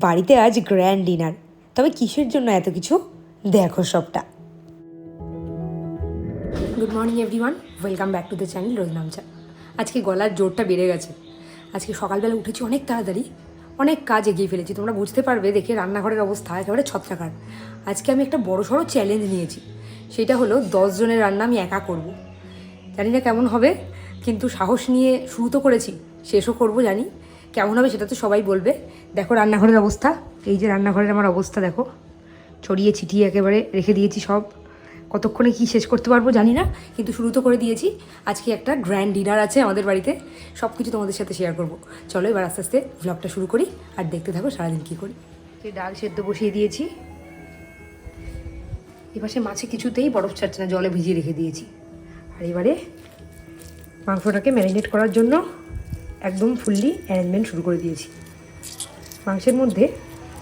বাড়িতে আজ grand dinner তবে কিসের জন্য এত কিছু? দেখো সবটা। Good morning everyone welcome back to the channel Roj Namcha আজকে গলার জোরটা বেড়ে গেছে। আজকে সকালবেলা উঠেছি অনেক তাড়াতাড়ি। অনেক কাজ এগিয়ে ফেলেছি। তোমরা বুঝতে পারবে, দেখে রান্নাঘরের অবস্থা একেবারে ছত্রাকার। আজকে আমি একটা বড় সড়ো চ্যালেঞ্জ নিয়েছি। সেটা হলো জনের রান্না আমি একা করব। জানি না কেমন হবে, কিন্তু সাহস নিয়ে শুরু তো করেছি। শেষও করব, জানি। কেমন হবে সেটা তো সবাই বলবে। দেখো রান্নাঘরের অবস্থা। এই যে রান্নাঘরের আমার অবস্থা দেখো। ছড়িয়ে ছিটিয়ে একেবারে রেখে দিয়েছি সব। কতক্ষণে কি শেষ করতে পারব জানি না, কিন্তু শুরু তো করে দিয়েছি। আজকে একটা গ্র্যান্ড ডিনার আছে আমাদের বাড়িতে। সব কিছু তোমাদের সাথে শেয়ার করব। চলো এবার আস্তে আস্তে ব্লগটা শুরু করি আর দেখতে থাকো সারাদিন কী করি। ডাল সেদ্ধ বসিয়ে দিয়েছি। এপাশে মাছে কিছুতেই বরফ ছাড়ছে না, জলে ভিজিয়ে রেখে দিয়েছি। আর এবারে মাংসটাকে ম্যারিনেট করার জন্য একদম ফুললি অ্যারেঞ্জমেন্ট শুরু করে দিয়েছি। মাংসের মধ্যে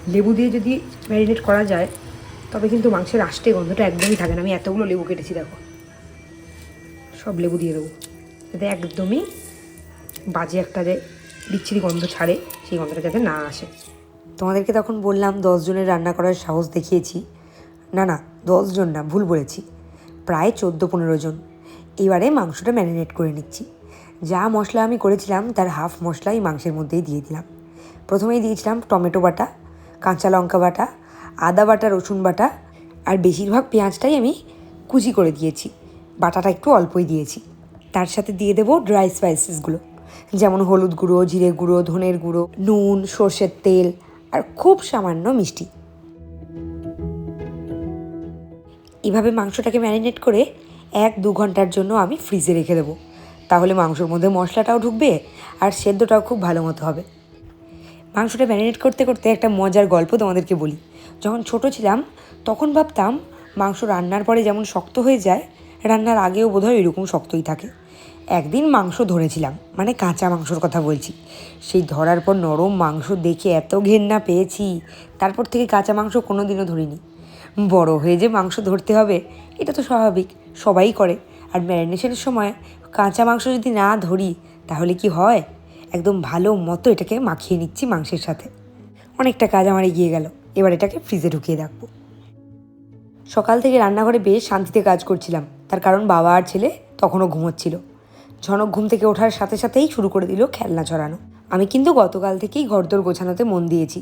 লেবু দিয়ে যদি ম্যারিনেট করা যায়, তবে কিন্তু মাংসের আষ্টে গন্ধটা একদমই থাকে না। আমি এতগুলো লেবু কেটেছি, দেখো। সব লেবু দিয়ে দেবো। যাতে একদমই বাজে একটা যে বিচ্ছিরি গন্ধ ছাড়ে, সেই গন্ধটা যাতে না আসে। তোমাদেরকে তখন বললাম জনের রান্না করার সাহস দেখিয়েছি। না না দশজন না, ভুল বলেছি। প্রায় চোদ্দ, পনেরো জন। এবারে মাংসটা ম্যারিনেট করে নিচ্ছি। যা মশলা আমি করেছিলাম, তার হাফ মশলাই মাংসের মধ্যেই দিয়ে দিলাম। প্রথমেই দিয়েছিলাম টমেটো বাটা, কাঁচা লঙ্কা বাটা, আদা বাটা, রসুন বাটা আর বেশিরভাগ পেঁয়াজটাই আমি কুচি করে দিয়েছি। বাটাটা একটু অল্পই দিয়েছি। তার সাথে দিয়ে দেবো ড্রাই স্পাইসেসগুলো যেমন হলুদ গুঁড়ো, জিরে গুঁড়ো, ধনের গুঁড়ো, নুন, সর্ষের তেল আর খুব সামান্য মিষ্টি। এভাবে মাংসটাকে ম্যারিনেট করে এক দু ঘণ্টার জন্য আমি ফ্রিজে রেখে দেবো। তাহলে মাংসর মধ্যে মশলাটাও ঢুকবে আর সেদ্ধটাও খুব ভালো মতো হবে। মাংসটা ম্যারিনেট করতে করতে একটা মজার গল্প তোমাদেরকে বলি। যখন ছোট ছিলাম, তখন ভাবতাম মাংস রান্নার পরে যেমন শক্ত হয়ে যায়, রান্নার আগেও বোধহয় এরকম শক্তই থাকে। একদিন মাংস ধরেছিলাম মানে কাঁচা মাংসর কথা বলছি। সেই ধরার পর নরম মাংস দেখে এত ঘেন্না পেয়েছি, তারপর থেকে কাঁচা মাংস কোনো দিনও ধরিনি। বড় হয়ে যে মাংস ধরতে হবে, এটা তো স্বাভাবিক, সবাই করে। আর ম্যারিনেশনের সময় কাঁচা মাংস যদি না ধরি, তাহলে কি হয়? একদম ভালো মতো এটাকে মাখিয়ে নিচ্ছি মাংসের সাথে। অনেকটা কাজ আমার এগিয়ে গেল। এবার এটাকে ফ্রিজে ঢুকিয়ে রাখব। সকাল থেকে রান্নাঘরে বেশ শান্তিতে কাজ করছিলাম। তার কারণ বাবা আর ছেলে তখনও ঘুমোচ্ছিল। ঝনক ঘুম থেকে ওঠার সাথে সাথেই শুরু করে দিল খেলনা ছড়ানো। আমি কিন্তু গতকাল থেকেই ঘরদোর গোছানোতে মন দিয়েছি।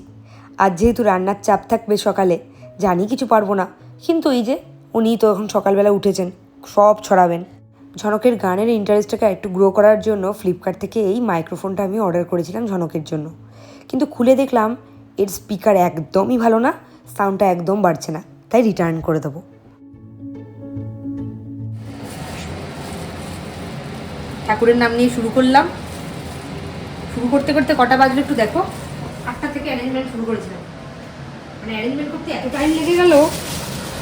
আজ যেহেতু রান্নার চাপ থাকবে সকালে, জানি কিছু পারব না। কিন্তু এই যে উনি তো এখন সকালবেলা উঠেছেন, সব ছড়াবেন। ঝনকের গানের ইন্টারেস্টটাকে একটু গ্রো করার জন্য ফ্লিপকার্ট থেকে এই মাইক্রোফোনটা আমি অর্ডার করেছিলাম ঝনকের জন্য। কিন্তু খুলে দেখলাম, এর স্পিকার একদমই ভালো না সাউন্ডটা একদম বাড়ছে না, তাই রিটার্ন করে দেবো। ঠাকুরের নাম নিয়ে শুরু করলাম। শুরু করতে করতে কটা বাজলো একটু দেখো। আটটা থেকে অ্যারেঞ্জমেন্ট শুরু করেছিলাম। মানে অ্যারেঞ্জমেন্ট করতে এত টাইম লেগে গেল,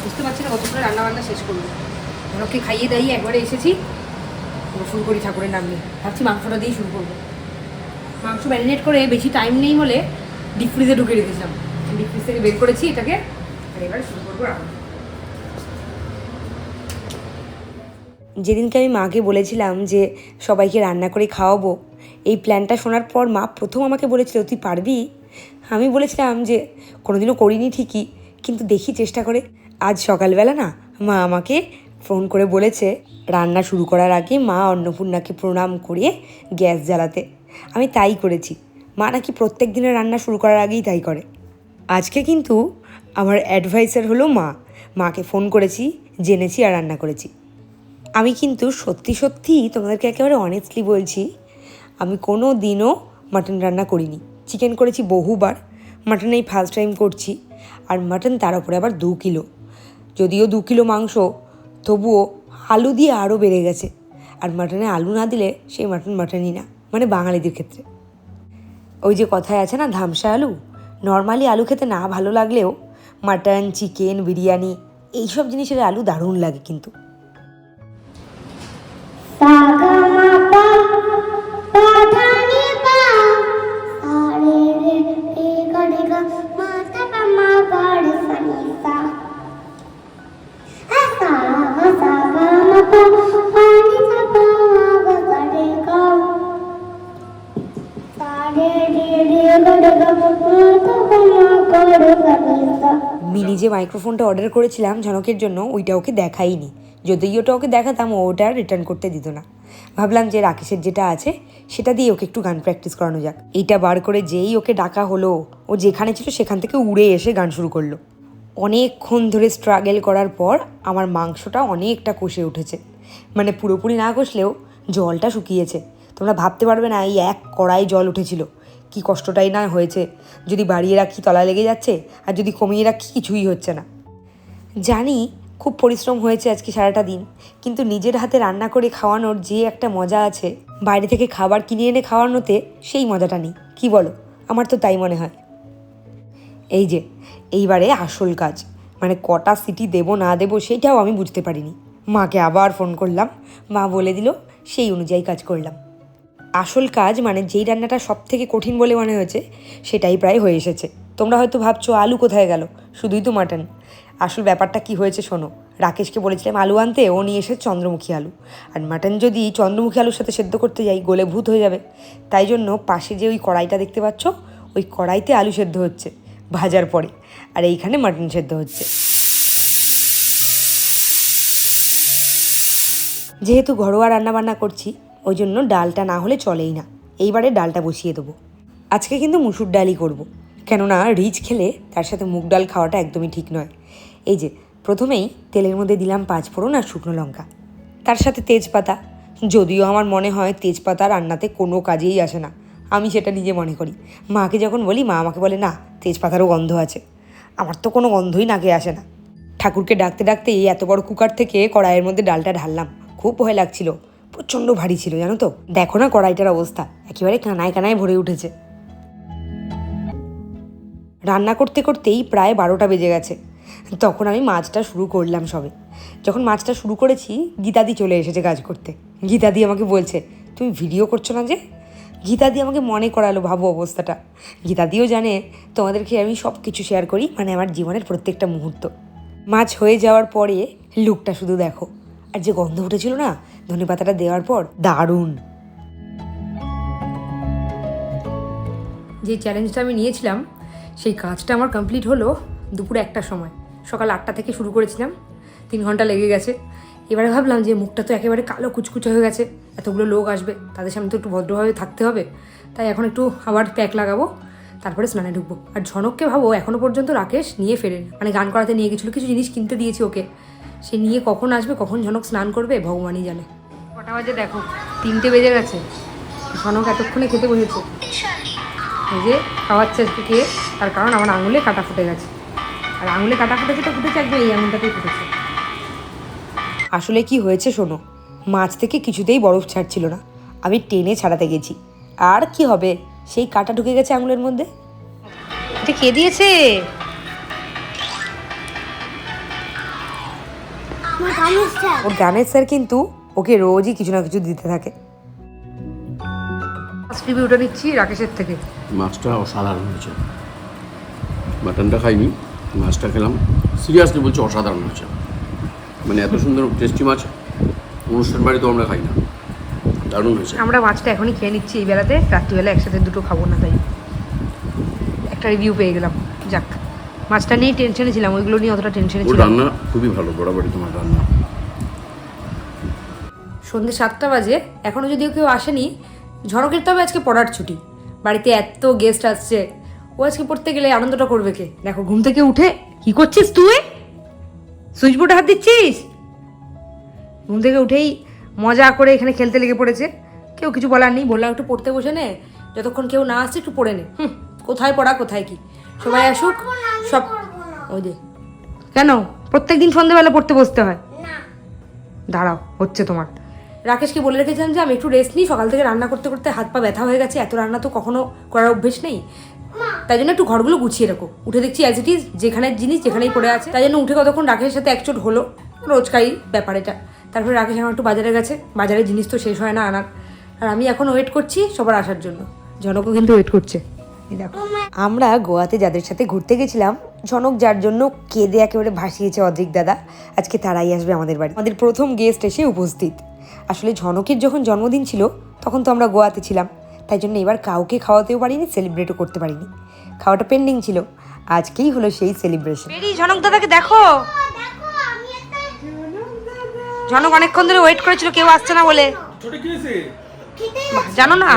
বুঝতে পারছি না কতক্ষণে রান্না বান্না শেষ করব। ওনাকে খাইয়ে দাইয়ে একবারে এসেছি। শুরু করি ঠাকুরের নাম নিয়ে। ভাবছি মাংসটা দিয়েই শুরু করব। মাংস ম্যারিনেট করে বেশি টাইম নেই বলে ডিপ ফ্রিজে ঢুকে রেখেছিলাম ডিপ ফ্রিজ থেকে বের করেছি এটাকে, আর এবার শুরু করব যেদিনকে আমি মাকে বলেছিলাম যে সবাইকে রান্না করে খাওয়াবো, এই প্ল্যানটা শোনার পর মা প্রথম আমাকে বলেছিল, তুই পারবি? আমি বলেছিলাম যে, কোনোদিনও করিনি ঠিকই, কিন্তু দেখি চেষ্টা করে। আজ সকালবেলা না, মা আমাকে ফোন করে বলেছে, রান্না শুরু করার আগে মা অন্নপূর্ণাকে প্রণাম করিয়ে গ্যাস জ্বালাতে। আমি তাই করেছি। মা নাকি প্রত্যেক দিনের রান্না শুরু করার আগেই তাই করে। আজকে কিন্তু আমার অ্যাডভাইসার হলো মা। মাকে ফোন করেছি, জেনেছি আর রান্না করেছি। আমি কিন্তু সত্যি সত্যিই তোমাদেরকে একেবারে অনেস্টলি বলছি, আমি কোনো দিনও মাটন রান্না করিনি। চিকেন করেছি বহুবার। মাটন এই ফার্স্ট টাইম করছি। আর মাটন তার উপরে আবার দু কিলো। যদিও দু কিলো মাংস তবুও আলু দিয়ে আরও বেড়ে গেছে। আর মাটনে আলু না দিলে সেই মাটন মাটনই না মানে বাঙালিদের ক্ষেত্রে। ওই যে কথায় আছে না, ধামসা আলু? নর্মালি আলু খেতে না ভালো লাগলেও মাটন, চিকেন, বিরিয়ানি, এইসব জিনিসের আলু দারুণ লাগে কিন্তু। মিনি যে মাইক্রোফোনটা অর্ডার করেছিলাম ঝনকের জন্য ওইটা ওকে দেখাইনি। যদি ওটা ওকে দেখাতাম ও ওটা রিটার্ন করতে দিত না। ভাবলাম যে রাকেশের যেটা আছে সেটা দিয়ে ওকে একটু গান প্র্যাকটিস করানো যাক। এইটা বার করে যেই ওকে ডাকা হলো ও যেখানে ছিল সেখান থেকে উড়ে এসে গান শুরু করল। অনেকক্ষণ ধরে স্ট্রাগল করার পর আমার মাংসটা অনেকটা কষে উঠেছে। মানে পুরোপুরি না কষলেও জলটা শুকিয়েছে। তোমরা ভাবতে পারবে না এই এক কড়াই জল উঠেছিল। কি কষ্টটাই না হয়েছে? যদি বাড়িয়ে রাখি তলা লেগে যাচ্ছে, আর যদি কমিয়ে রাখি কিছুই হচ্ছে না। জানি খুব পরিশ্রম হয়েছে আজকে সারাটা দিন, কিন্তু নিজের হাতে রান্না করে খাওয়ানোর যে একটা মজা আছে, বাইরে থেকে খাবার কিনে এনে খাওয়ানোতে সেই মজাটা নেই। কি বলো? আমার তো তাই মনে হয়। এই যে, এইবারে আসল কাজ মানে কটা সিটি দেবো না দেবো সেটাও আমি বুঝতে পারিনি। মাকে আবার ফোন করলাম, মা বলে দিল, সেই অনুযায়ী কাজ করলাম। আসল কাজ মানে যেই রান্নাটা সব থেকে কঠিন বলে মনে হয়েছে, সেটাই প্রায় হয়ে এসেছে। তোমরা হয়তো ভাবছ, আলু কোথায় গেল? শুধুই তো মাটন। আসল ব্যাপারটা কি হয়েছে শোনো। রাকেশকে বলেছিলাম আলু আনতে, ও নিয়ে এসে চন্দ্রমুখী আলু। আর মাটন যদি চন্দ্রমুখী আলুর সাথে সেদ্ধ করতে যাই, গোলে ভূত হয়ে যাবে। তাই জন্য পাশে যে ওই কড়াইটা দেখতে পাচ্ছ, ওই কড়াইতে আলু সেদ্ধ হচ্ছে, ভাজার পরে। আর এইখানে মাটন সেদ্ধ হচ্ছে। যেহেতু ঘরোয়া রান্নাবান্না করছি ওই জন্য ডালটা না হলে চলেই না। এইবারে ডালটা বসিয়ে দেবো। আজকে কিন্তু মুসুর ডালই করব। কেননা রিচ খেলে তার সাথে মুগ ডাল খাওয়াটা একদমই ঠিক নয়। এই যে, প্রথমেই তেলের মধ্যে দিলাম পাঁচ ফোড়ন আর শুকনো লঙ্কা। তার সাথে তেজপাতা। যদিও আমার মনে হয় তেজপাতা রান্নাতে কোনো কাজেই আসে না। আমি সেটা নিজে মনে করি। মাকে যখন বলি, মা আমাকে বলে, না, তেজপাতারও গন্ধ আছে। আমার তো কোনো গন্ধই নাকে আসে না। ঠাকুরকে ডাকতে ডাকতে এই এত বড় কুকার থেকে কড়াইয়ের মধ্যে ডালটা ঢাললাম। খুব ভয় লাগছিল। প্রচণ্ড ভারী ছিল, জানো তো? দেখো না কড়াইটার অবস্থা। একেবারে কানায় কানায় ভরে উঠেছে। রান্না করতে করতেই প্রায় বারোটা বেজে গেছে। তখন আমি মাছটা শুরু করলাম সবে। যখন মাছটা শুরু করেছি, গীতাদি চলে এসেছে কাজ করতে। গীতাদি আমাকে বলছে, তুমি ভিডিও করছ না যে? গীতাদি আমাকে মনে করালো, ভাবো অবস্থাটা। গীতাদিও জানে, তোমাদেরকে আমি সব কিছু শেয়ার করি মানে আমার জীবনের প্রত্যেকটা মুহূর্ত। মাছ হয়ে যাওয়ার পরে লুকটা শুধু দেখো। আর যে গন্ধ উঠেছিল না, ধনে পাতাটা দেওয়ার পর দারুণ। যে চ্যালেঞ্জটা আমি নিয়েছিলাম, সেই কাজটা আমার কমপ্লিট হলো দুপুর একটার সময়। সকাল আটটা থেকে শুরু করেছিলাম, তিন ঘণ্টা লেগে গেছে। এবারে ভাবলাম যে মুখটা তো একেবারে কালো কুচকুচে হয়ে গেছে, এতগুলো লোক আসবে, তাদের সামনে তো একটু ভদ্রভাবে থাকতে হবে। তাই এখন একটু আবার প্যাক লাগাবো, তারপরে স্নানে ঢুকবো। আর ঝনককে ভাবো এখনও পর্যন্ত রাকেশ নিয়ে ফেরেন। মানে গান করাতে নিয়ে গেছিল, কিছু জিনিস কিনতে দিয়েছি ওকে। সে নিয়ে কখন আসবে কখন ঝনক স্নান করবে ভগবানই জানে। কটা বাজে দেখো তিনটে বেজে গেছে। ঝনক এতক্ষণে খেতে বসেছে। এই যে খাওয়াচ্ছে আজকে কে তার কারণ আমার আঙুলে কাটা ফুটে গেছে। আর আঙুলে কাটা ফুটেছে তো ফুটেছে একদম এই আঙুলটাতেই ফুটেছে। আসলে কি হয়েছে শোনো মাছ থেকে কিছুতেই বরফ ছাড়ছিল না। আমি টেনে ছাড়াতে গেছি। আর কি হবে? সেই কাটা ঢুকে গেছে আঙুলের মধ্যে। এটা কে দিয়েছে? ওর গানের স্যার কিন্তু ওকে রোজই কিছু না কিছু দিতে থাকে। রিভিউটা নিচ্ছি রাকেশের থেকে। মাছটা অসাধারণ হয়েছে। মাটনটা খাইনি মাছটা খেলাম। সিরিয়াসলি বলছি অসাধারণ হয়েছে। মানে এত সুন্দর টেস্টি মাছ অনুষ্ঠান বাড়িতেও আমরা খাই না। দারুণ হয়েছে। আমরা মাছটা এখনই খেয়ে নিচ্ছি এই বেলাতে রাত্রিবেলা একসাথে দুটো খাব না তাই। একটা রিভিউ পেয়ে গেলাম যাক। মাছটা নিয়েই টেনশনে ছিলাম ওইগুলো নিয়ে অতটা টেনশনে ছিলাম রান্না খুবই ভালো বরাবরই তোমার রান্না। সন্ধ্যে সাতটা বাজে এখনও যদিও কেউ আসেনি ঝড়কের তবে আজকে পড়ার ছুটি। বাড়িতে এত গেস্ট আসছে ও আজকে পড়তে গেলে আনন্দটা করবে কে? দেখো ঘুম থেকে উঠে কি করছিস তুই? সুইচ বোর্ডে হাত দিচ্ছিস? ঘুম থেকে উঠেই মজা করে এখানে খেলতে লেগে পড়েছে। কেউ কিছু বলার নেই বললাম একটু পড়তে বসে নে যতক্ষণ কেউ না আসছে একটু পড়ে নে। হুম কোথায় পড়া কোথায় কি? সবাই আসুক সব ওই যে। কেন? প্রত্যেক দিন সন্ধ্যেবেলা পড়তে বসতে হয়? দাঁড়াও হচ্ছে তোমার। রাকেশকে বলে রেখেছিলাম যে আমি একটু রেস্ট নিই সকাল থেকে রান্না করতে করতে হাত পা ব্যথা হয়ে গেছে এত রান্না তো কখনো করার অভ্যেস নেই। তাই জন্য একটু ঘরগুলো গুছিয়ে রাখো। উঠে দেখছি অ্যাজ ইট ইজ যেখানে জিনিস যেখানেই পড়ে আছে। তাই জন্য উঠে কতক্ষণ রাকেশের সাথে একচোট হলো রোজকারই ব্যাপার এটা। তারপরে রাকেশ এখন একটু বাজারে গেছে বাজারে জিনিস তো শেষ হয় না আনার। আর আমি এখন ওয়েট করছি সবার আসার জন্য। জনকও কিন্তু ওয়েট করছে। দেখো। আমরা গোয়াতে যাদের সাথে ঘুরতে গেছিলাম ঝনক যার জন্য কেঁদে একেবারে ভাসিয়েছে অদ্রিক দাদা। আজকে তারাই আসবে আমাদের বাড়ি। আমাদের প্রথম গেস্ট এসে উপস্থিত। আসলে ঝনকের যখন জন্মদিন ছিল তখন তো আমরা গোয়াতে ছিলাম। তাই জন্য এবার কাউকে খাওয়াতেও পারিনি সেলিব্রেটও করতে পারিনি। খাওয়াটা পেন্ডিং ছিল। আজকেই হলো সেই সেলিব্রেশন বেরি ঝনক দাদাকে দেখো। দেখো আমি একটা ঝনক অনেকক্ষণ ধরে ওয়েট করেছিল কেউ আসছে না বলে। জানো না?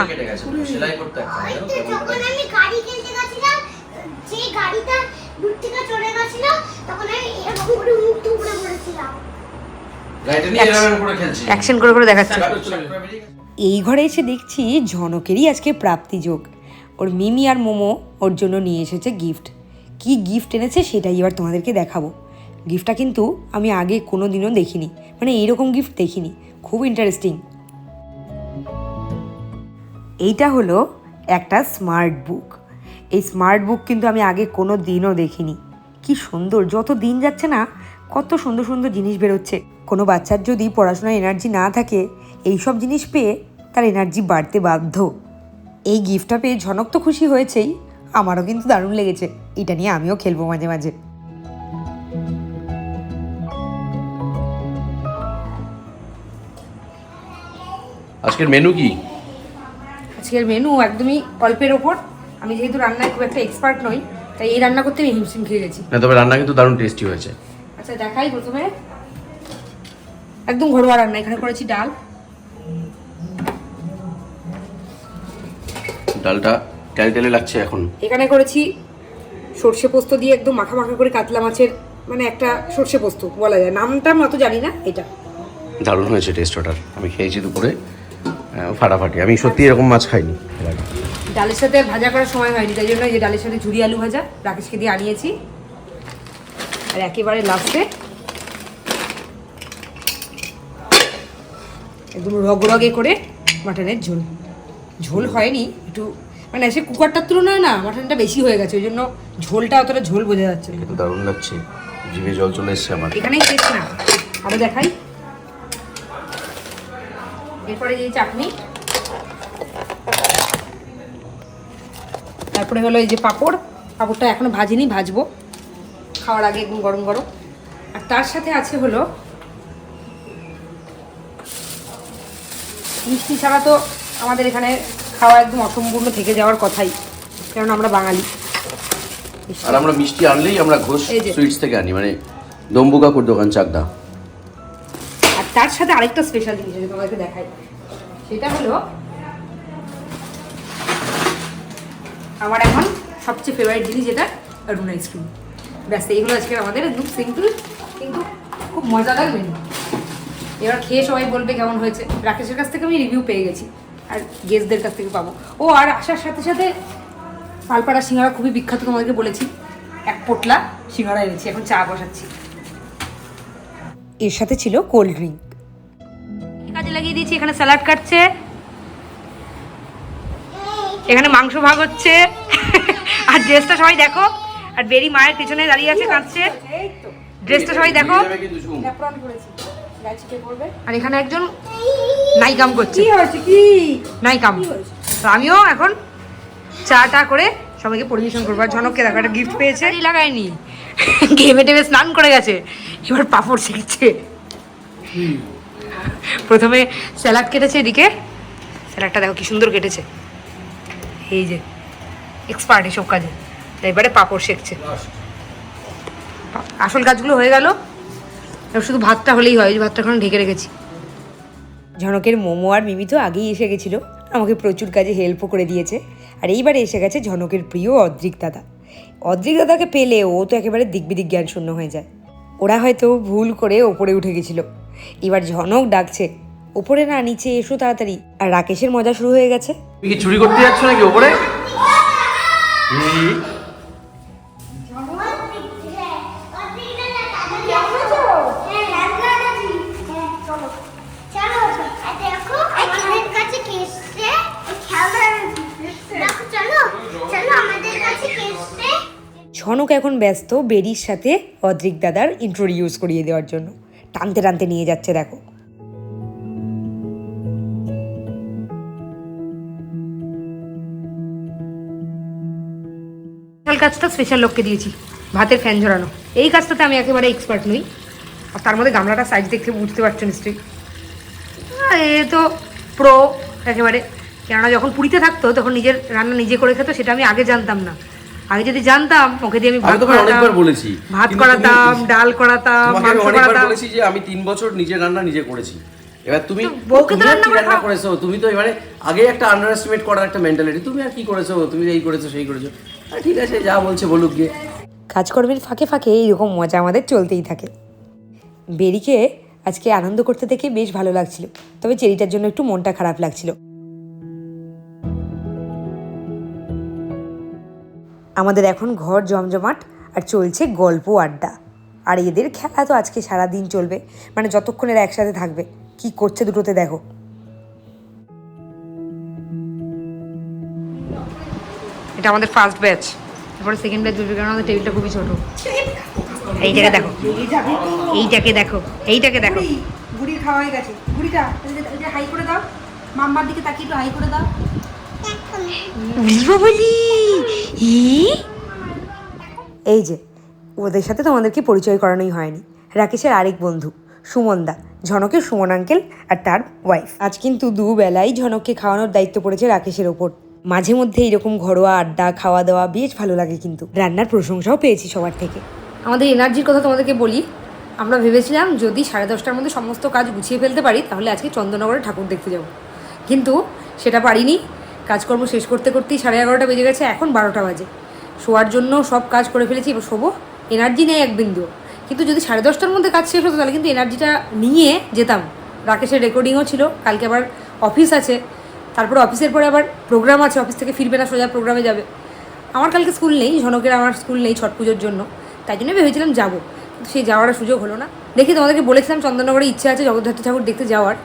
গাড়িটা দূর থেকে চলে গেছিল তখন আমি এরকম করে মুখ টুকরে পড়েছিলাম গাড়িটা নিয়ে এরকম করে খেলছি অ্যাকশন করে করে দেখাচ্ছে। এই ঘরে এসে দেখছি ঝনকেরই আজকে প্রাপ্তি যোগ। ওর মিমি আর মোমো ওর জন্য নিয়ে এসেছে গিফট কি গিফট এনেছে সেটাই এবার তোমাদেরকে দেখাবো। গিফটটা কিন্তু আমি আগে কোনো দিনও দেখিনি। মানে এইরকম গিফট দেখিনি। খুব ইন্টারেস্টিং এইটা হলো একটা স্মার্ট বুক এই স্মার্ট বুক কিন্তু আমি আগে কোনো দিনও দেখিনি। কি সুন্দর যত দিন যাচ্ছে না কত সুন্দর সুন্দর জিনিস বেরোচ্ছে। কোনো বাচ্চার যদি পড়াশোনায় এনার্জি না থাকে এই সব জিনিস পেয়ে তার এনার্জি বাড়তে বাধ্য। এই গিফটটা পেয়ে ঝনক তো খুশি হয়েছেই আমারও কিন্তু দারুণ লেগেছে। এটা নিয়ে আমিও খেলব মাঝে মাঝে। আজকের মেনু কি? আজকের মেনু একদমই অল্পের ওপর। আমি যেহেতু রান্নায় খুব একটা এক্সপার্ট নই তাই এই রান্না করতে আমি হিমশিম খেয়ে গেছি। না তবে রান্না কিন্তু দারুণ টেস্টি হয়েছে। আচ্ছা দেখাই প্রথমে। একদম ঘরোয়া রান্না এখানে করেছি ডাল। ডালটা টেলে লাগছে এখন। এখানে করেছি সর্ষে পোস্ত দিয়ে একদম মাখা মাখা করে কাতলা মাছের মানে একটা সর্ষে পোস্ত বলা যায়। নামটা আমি অত জানি না এটা। দারুণ হয়েছে টেস্ট ওটার। আমি খেয়েছি দুপুরে ফাটাফাটি। আমি সত্যি এরকম মাছ খাইনি। ডালের সাথে ভাজা করার সময় হয়নি তাই জন্য এই যে ডালের সাথে ঝুরি আলু ভাজা রাকেশকে দিয়ে আনিয়েছি। আর একেবারে লাস্টে একদম রগরগে করে মাটনের ঝোল। ঝোল হয়নি একটু মানে সে কুকারটার তুলনায় না মাটনটা বেশি হয়ে গেছে ওই জন্য ঝোলটা অতটা ঝোল বোঝা যাচ্ছে দারুণ লাগছে জিভে জল চলে এসছে আমার। এখানেই শেষ না আরও দেখাই। এরপরে যে চাটনি তারপরে হলো এই যে পাঁপড় পাঁপড়টা এখনও ভাজিনি ভাজবো। খাওয়ার আগে একদম গরম গরম। আর তার সাথে আছে হলো মিষ্টি ছাড়া তো আমাদের এখানে খাওয়া একদম অসম্পূর্ণ থেকে যাওয়ার কথাই কারণ আমরা বাঙালি। আর আমরা মিষ্টি আনলেই আমরা ঘোষ সুইটস থেকে আনি মানে দম্বু কাকুর দোকান চাকদা। আর তার সাথে আরেকটা স্পেশাল জিনিস আছে তোমাদেরকে দেখাই। সেটা হলো আমার এখন সবচেয়ে ফেভারিট জিনিস যেটা রুন আইসক্রিম ব্যাস এইগুলো আজকে আমাদের একদম সিম্পল কিন্তু খুব মজাদার মেনু এবার খেয়ে সবাই বলবে কেমন হয়েছে। রাকেশের কাছ থেকে আমি রিভিউ পেয়ে গেছি, আর গেস্টদের কাছ থেকে পাবো। ও, আর আসার সাথে সাথে পালপাড়া সিঙ্গারা খুবই বিখ্যাত তোমাদেরকে বলেছি। এক পোটলা সিঙ্গারা এনেছি, এখন চা বসাচ্ছি। এর সাথে ছিল কোল্ড ড্রিঙ্ক কাজে লাগিয়ে দিয়েছি, এখানে স্যালাড কাটছে। এখানে মাংস ভাগ হচ্ছে। আর ড্রেসটা সবাই দেখো আর বেরি মায়ের পিছনে দাঁড়িয়ে আছে কাঁদছে। ড্রেসটা সবাই দেখো। আর এখানে একজন নাই নাইকাম করছে। নাইকাম। তো আমিও এখন চা টা করে সবাইকে পরিবেশন করব। আর ঝনককে দেখো একটা গিফট পেয়েছে। লাগায়নি। ঘেমে টেমে স্নান করে গেছে। এবার পাপড় শিখছে প্রথমে স্যালাড কেটেছে এদিকে। স্যালাডটা দেখো কি সুন্দর কেটেছে। এই যে এক্সপার্ট এসব কাজে। এবারে পাপড় শেখছে আসল কাজগুলো হয়ে গেল। এবার শুধু ভাতটা হলেই হয় ওই ভাতটা এখন ঢেকে রেখেছি। ঝনকের মোমো আর মিমি তো আগেই এসে গেছিল। আমাকে প্রচুর কাজে হেল্পও করে দিয়েছে। আর এইবারে এসে গেছে ঝনকের প্রিয় অদ্রিক দাদা। অদ্রিক দাদাকে পেলে ও তো একেবারে দিগ্বিদিক জ্ঞান শূন্য হয়ে যায়। ওরা হয়তো ভুল করে ওপরে উঠে গেছিল। এবার ঝনক ডাকছে ওপরে না নিচে এসো তাড়াতাড়ি। আর রাকেশের মজা শুরু হয়ে গেছে। তুমি চুরি করতে যাচ্ছ নাকি ওপরে? ঝনক এখন ব্যস্ত বেরির সাথে অদ্রিক দাদার ইন্ট্রোডিউস করিয়ে দেওয়ার জন্য। টানতে টানতে নিয়ে যাচ্ছে, দেখো। কাজটা স্পেশাল লোককে দিয়েছি, ভাতের ফ্যান ঝরানো। এই কাজটাতে আমি একেবারে এক্সপার্ট নই। আর তার মধ্যে গামলাটা সাইজ দেখতে বুঝতে পারছ নিশ্চয়ই। এ তো প্রো একেবারে। কেননা যখন পুরীতে থাকতো, তখন নিজের রান্না নিজে করে খেতো, সেটা আমি আগে জানতাম না। আগে যদি জানতাম ওকে দিয়ে আমি আমি ভাত করাতাম অনেকবার বলেছি। ভাত করাতাম ডাল করাতাম মাংস করাতাম। বলেছি যে আমি তিন বছর নিজে রান্না নিজে করেছি। এবার তুমি বউকে তো রান্না করে রান্না করেছ? তুমি তো এবারে আগে একটা আন্ডার এস্টিমেট করার একটা মেন্টালিটি তুমি আর কি করেছ? তুমি এই করেছ সেই করেছ। ঠিক আছে যা বলছে বলুক গিয়ে। কাজকর্মের ফাঁকে ফাঁকে এইরকম মজা আমাদের চলতেই থাকে। বেরিকে আজকে আনন্দ করতে দেখে বেশ ভালো লাগছিল। তবে চেরিটার জন্য একটু মনটা খারাপ লাগছিল। আমাদের এখন ঘর জমজমাট আর চলছে গল্প আড্ডা। আর এদের খেলা তো আজকে সারা দিন চলবে। মানে যতক্ষণ এরা একসাথে থাকবে কি করছে দুটোতে দেখো। এটা আমাদের ফার্স্ট ব্যাচ তারপরে সেকেন্ড ব্যাচ বুঝবে কারণ আমাদের টেবিলটা খুবই ছোট। এইটাকে দেখো। এইটাকে দেখো। এইটাকে দেখো। বুড়ির খাওয়া হয়ে গেছে। বুড়িটা এটা হাই করে দাও। মাম্মার দিকে তাকিয়ে একটু হাই করে দাও। বলি এই যে, ওদের সাথে তোমাদেরকে পরিচয় করানোই হয়নি। রাকেশের আরেক বন্ধু, সুমনদা ঝনকের সুমন আঙ্কেল আর তার ওয়াইফ আজ কিন্তু দুবেলাই ঝনককে খাওয়ানোর দায়িত্ব পড়েছে রাকেশের ওপর। মাঝে মধ্যে এরকম ঘরোয়া আড্ডা খাওয়া দাওয়া বেশ ভালো লাগে কিন্তু। রান্নার প্রশংসাও পেয়েছি সবার থেকে। আমাদের এনার্জির কথা তোমাদেরকে বলি। আমরা ভেবেছিলাম যদি সাড়ে দশটার মধ্যে সমস্ত কাজ গুছিয়ে ফেলতে পারি, তাহলে আজকে চন্দননগরে ঠাকুর দেখতে যাব। কিন্তু সেটা পারিনি। কাজকর্ম শেষ করতে করতেই সাড়ে এগারোটা বেজে গেছে, এখন বারোটা বাজে। শোয়ার জন্য সব কাজ করে ফেলেছি, এবার শোবো। এনার্জি নেই এক বিন্দু কিন্তু যদি সাড়ে দশটার মধ্যে কাজ শেষ হতো, তাহলে কিন্তু এনার্জিটা নিয়ে যেতাম। রাকেশের রেকর্ডিংও ছিল, কালকে আবার অফিস আছে। তারপরে অফিসের পরে আবার প্রোগ্রাম আছে অফিস থেকে ফিরবে না, সোজা প্রোগ্রামে যাবে। আমার কালকে স্কুল নেই, ঝনকের আমার স্কুল নেই ছট পুজোর জন্য। তাই জন্য ভেবেছিলাম যাব। কিন্তু সেই যাওয়ার সুযোগ হলো না। দেখি তোমাদেরকে বলেছিলাম চন্দননগরে ইচ্ছে আছে, জগদ্ধাত্রী ঠাকুর দেখতে যাওয়ার।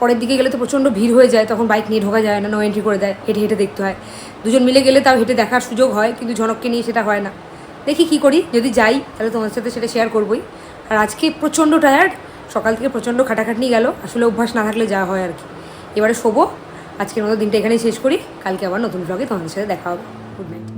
পরের দিকে গেলে তো প্রচণ্ড ভিড় হয়ে যায়, তখন বাইক নিয়ে ঢোকা যায় না নো এন্ট্রি করে দেয়, হেঁটে হেঁটে দেখতে হয়। দুজন মিলে গেলে তাও হেঁটে দেখার সুযোগ হয়, কিন্তু ঝনককে নিয়ে সেটা হয় না। দেখি কি করি, যদি যাই, তাহলে তোমাদের সাথে সেটা শেয়ার করবোই। আর আজকে প্রচণ্ড টায়ার্ড সকাল থেকে প্রচণ্ড খাটাখাটনি গেল, আসলে অভ্যাস না থাকলে যাওয়া হয় আর কি। এবারে শোবো, আজকের মতো দিনটা এখানেই শেষ করি, কালকে আবার নতুন ব্লগে তোমাদের সাথে দেখা হবে। Good night